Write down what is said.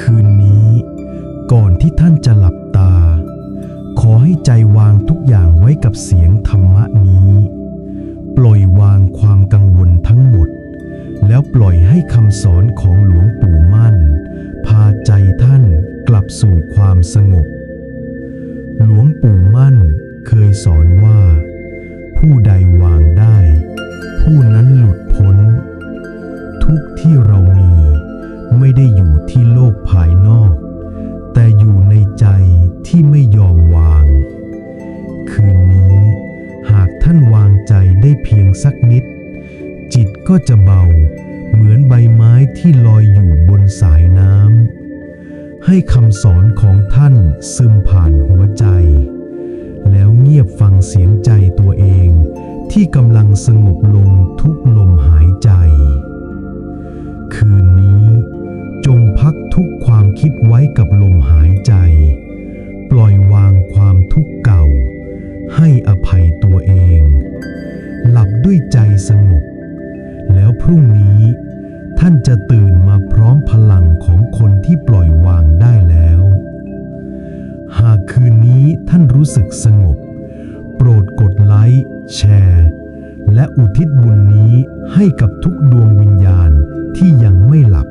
คืนนี้ ก่อนท่านจะหลับตา ขอให้ใจวางทุกอย่างไว้กับเสียงธรรมะนี้ ปล่อยวางความกังวลทั้งหมด แล้วปล่อยให้คำสอนของหลวงปู่มั่น พาใจท่านกลับสู่ความสงบ หลวงปู่มั่นเคยสอนว่า ได้เพียงสักนิด จิตก็จะเบา เหมือนใบไม้ที่ลอยอยู่บนสายน้ำให้คำสอนของท่านซึมผ่านหัวใจ แล้วเงียบฟังเสียงใจตัวเองที่กำลังสงบลงทุกลมหายใจ คืนนี้จงพักทุกความคิดไว้กับลมหายใจ ปล่อยวางความทุกข์เก่า ให้อภัยตัวเอง ด้วยใจสงบ แล้วพรุ่งนี้ท่านจะตื่นมาพร้อมพลังของคนที่ปล่อยวางได้แล้ว หากคืนนี้ท่านรู้สึกสงบ โปรดกดไลค์ แชร์ และอุทิศบุญนี้ให้กับทุกดวงวิญญาณที่ยังไม่หลับ